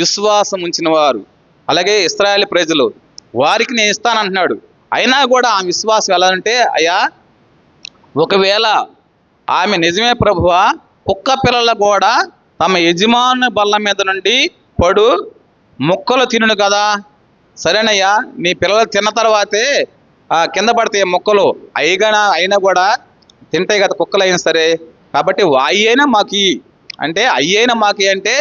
విశ్వాసం ఉంచిన వారు అలాగే ఇస్రాయేల్ ప్రజలు వారికి నేను ఇస్తానంటున్నాడు. అయినా కూడా ఆమె విశ్వాసం ఎలా అంటే అయ్యా ఒకవేళ ఆమె నిజమే ప్రభువా కుక్క పిల్లలు కూడా తమ యజమాను బల్ల మీద నుండి పడు ముక్కలు తినును కదా. సరేనయ్యా నీ పిల్లలు తిన్న తర్వాతే కింద పడతాయి మొక్కలు. అయినా అయినా కూడా తింటాయి కదా కుక్కలు అయినా సరే. కాబట్టి వాయి మాకు మాకి. అంటే అయ్యైనా మాకి. అంటే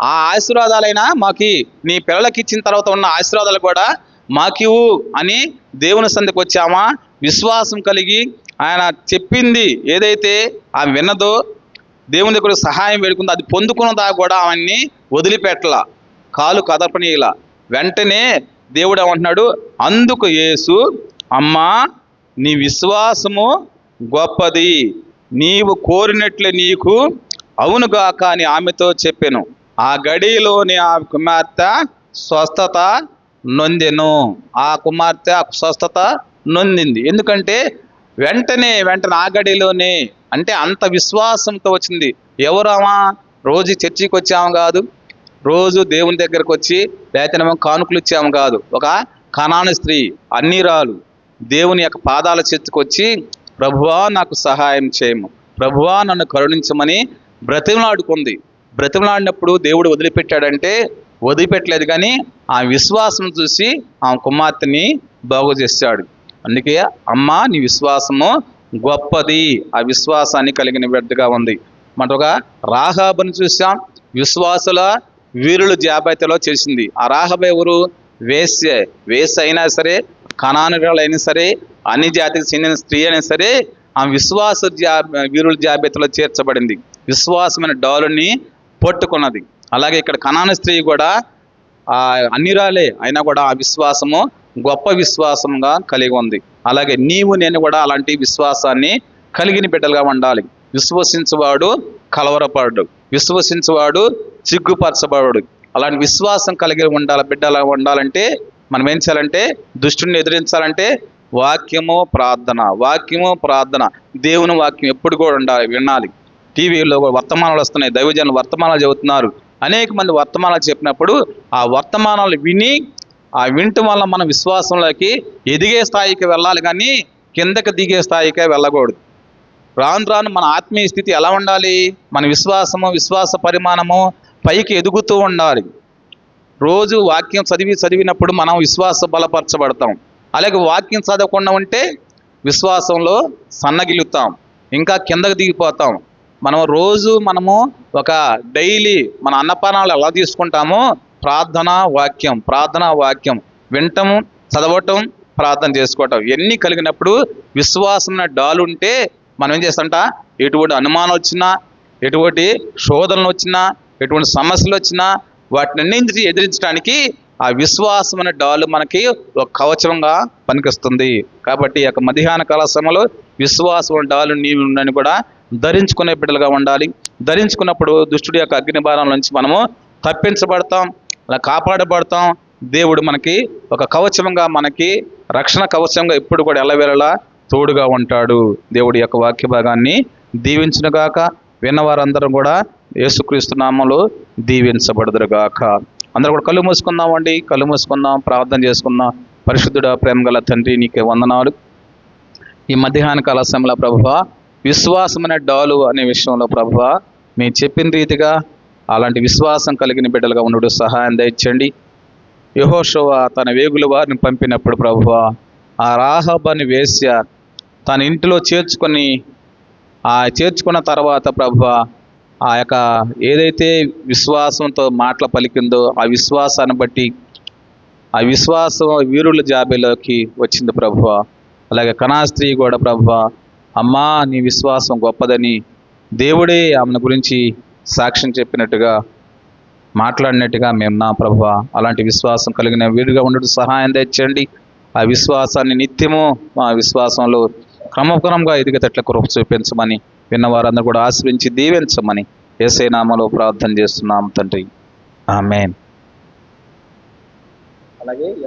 ఆ ఆశీర్వాదాలైనా మాకు నీ పిల్లలకి ఇచ్చిన తర్వాత ఉన్న ఆశీర్వాదాలు కూడా మాకివు అని దేవుని సందికి వచ్చామా? విశ్వాసం కలిగి ఆయన చెప్పింది ఏదైతే ఆమె విన్నదో దేవుని దగ్గర సహాయం వేడుకుందో అది పొందుకున్నదా కూడా అవన్నీ వదిలిపెట్టలా కాలు కదపనీలా వెంటనే దేవుడు ఏమంటున్నాడు? అందుకు యేసు అమ్మా నీ విశ్వాసము గొప్పది. నీవు కోరినట్లే నీకు అవునుగాక అని ఆమెతో చెప్పాను. ఆ గడిలోని ఆ కుమార్తె స్వస్థత నొందెను. ఆ కుమార్తె ఆ స్వస్థత నొందింది. ఎందుకంటే వెంటనే వెంటనే ఆ గడిలోనే అంటే అంత విశ్వాసంతో వచ్చింది. ఎవరమా రోజు చర్చికి వచ్చాము కాదు. రోజు దేవుని దగ్గరకు వచ్చి లేకపోతే కానుకలు ఇచ్చాము కాదు. ఒక కణాను స్త్రీ అన్నిరాలు దేవుని యొక్క పాదాల చెత్తుకొచ్చి ప్రభువా నాకు సహాయం చేయము. ప్రభువా నన్ను కరుణించమని బ్రతిమలాడుకుంది. బ్రతిమలాడినప్పుడు దేవుడు వదిలిపెట్టాడంటే వదిలిపెట్టలేదు కానీ ఆ విశ్వాసం చూసి ఆ కుమార్తెని బాగు చేశాడు. అందుకే అమ్మ నీ విశ్వాసము గొప్పది. ఆ విశ్వాసాన్ని కలిగిన బిడ్డగా ఉంది. మరొక రాహాబుని చూసాం విశ్వాసుల వీరుల జాబితాలో చేసింది. ఆ రాహబ ఎవరు? వేసే వేస్ అయినా సరే కణానురాలు అయినా సరే అన్ని జాతికి చెందిన స్త్రీ అయినా సరే ఆ విశ్వాస జా వీరుల జాబితాలో చేర్చబడింది. విశ్వాసమైన డాలుని పట్టుకున్నది. అలాగే ఇక్కడ కణాను స్త్రీ కూడా ఆ అన్నిరాలే అయినా కూడా ఆ విశ్వాసము గొప్ప విశ్వాసంగా కలిగి ఉంది. అలాగే నీవు నేను కూడా అలాంటి విశ్వాసాన్ని కలిగిన బిడ్డలుగా ఉండాలి. విశ్వసించువాడు కలవరపడు విశ్వసించువాడు సిగ్గుపరచబడు అలాంటి విశ్వాసం కలిగి ఉండాలి బిడ్డలా ఉండాలంటే మనం ఏం చేయాలంటే దుష్టుని ఎదిరించాలంటే వాక్యము ప్రార్థన. వాక్యము ప్రార్థన. దేవుని వాక్యం ఎప్పుడు కూడా ఉండాలి వినాలి. టీవీలో వర్తమానాలు వస్తున్నాయి. దైవజనులు వర్తమానాలు చెబుతున్నారు. అనేక మంది వర్తమానాలు చెప్పినప్పుడు ఆ వర్తమానాలు విని ఆ వింటం వల్ల మన విశ్వాసంలోకి ఎదిగే స్థాయికి వెళ్ళాలి కానీ కిందకి దిగే స్థాయికే వెళ్ళకూడదు. రాను రాను మన ఆత్మీయ స్థితి ఎలా ఉండాలి? మన విశ్వాసము విశ్వాస పరిమాణము పైకి ఎదుగుతూ ఉండాలి. రోజు వాక్యం చదివి చదివినప్పుడు మనం విశ్వాస బలపరచబడతాం. అలాగే వాక్యం చదవకుండా ఉంటే విశ్వాసంలో సన్నగిలుతాం ఇంకా కిందకు దిగిపోతాం. మనం రోజు మనము ఒక డైలీ మన అన్నపానాలు ఎలా తీసుకుంటామో ప్రార్థన వాక్యం ప్రార్థన వాక్యం వింటము చదవటం ప్రార్థన చేసుకోవటం ఇవన్నీ కలిగినప్పుడు విశ్వాసం అనే డాలు ఉంటే మనం ఏం చేస్తామంట? ఎటువంటి అనుమానం వచ్చినా ఎటువంటి శోధనలు వచ్చినా ఎటువంటి సమస్యలు వచ్చినా వాటిని ఎదిరించడానికి ఆ విశ్వాసం అనే డాలు మనకి ఒక కవచంగా పనికిస్తుంది. కాబట్టి ఈ యొక్క మధ్యాహ్న కాల సమయంలో విశ్వాసం డాలు నీవు ఉండని కూడా ధరించుకునే బిడ్డలుగా ఉండాలి. ధరించుకున్నప్పుడు దుష్టుడి యొక్క అగ్నిభారం నుంచి మనము తప్పించబడతాం అలా కాపాడబడతాం. దేవుడు మనకి ఒక కవచంగా మనకి రక్షణ కవచంగా ఎప్పుడు కూడా ఎల్లవేళలా తోడుగా ఉంటాడు. దేవుడి యొక్క వాక్య భాగాన్ని దీవించినగాక. విన్నవారందరం కూడా యేసుక్రీస్తు నామంలో దీవించబడదురుగాక. అందరూ కూడా కళ్ళు మూసుకుందామండి కళ్ళు మూసుకుందాం ప్రార్థన చేసుకుందాం. పరిశుద్ధుడ ప్రేమ గల తండ్రి నీకే వందనాలు. ఈ మధ్యాహ్న కాల సమయంలో ప్రభువ విశ్వాసమైన డాలు అనే విషయంలో ప్రభువ మీరు చెప్పిన రీతిగా అలాంటి విశ్వాసం కలిగిన బిడ్డలుగా ఉండడు సహాయం దయచండి యహోషవ తన వేగుల వారిని పంపినప్పుడు ప్రభువ ఆ రాహబని వేశ్య తన ఇంటిలో చేర్చుకొని ఆ చేర్చుకున్న తర్వాత ప్రభువ ఆ యొక్క ఏదైతే విశ్వాసంతో మాటలు పలికిందో ఆ విశ్వాసాన్ని బట్టి ఆ విశ్వాసం వీరుల జాబిలోకి వచ్చింది ప్రభువ. అలాగే కణా స్త్రీ కూడా ప్రభువ అమ్మా నీ విశ్వాసం గొప్పదని దేవుడే ఆమెను గురించి సాక్ష్యం చెప్పినట్టుగా మాట్లాడినట్టుగా మేము నా ప్రభు అలాంటి విశ్వాసం కలిగిన వీరుగా ఉండడం సహాయం తెచ్చండి. ఆ విశ్వాసాన్ని నిత్యము మా విశ్వాసంలో క్రమక్రమంగా ఎదిగేటట్ల కృప చూపించమని విన్న వారందరూ కూడా ఆశ్రయించి దీవించమని ఏసై నామలో ప్రార్థన చేస్తున్నాం తండ్రి. ఆమెన్. అలాగే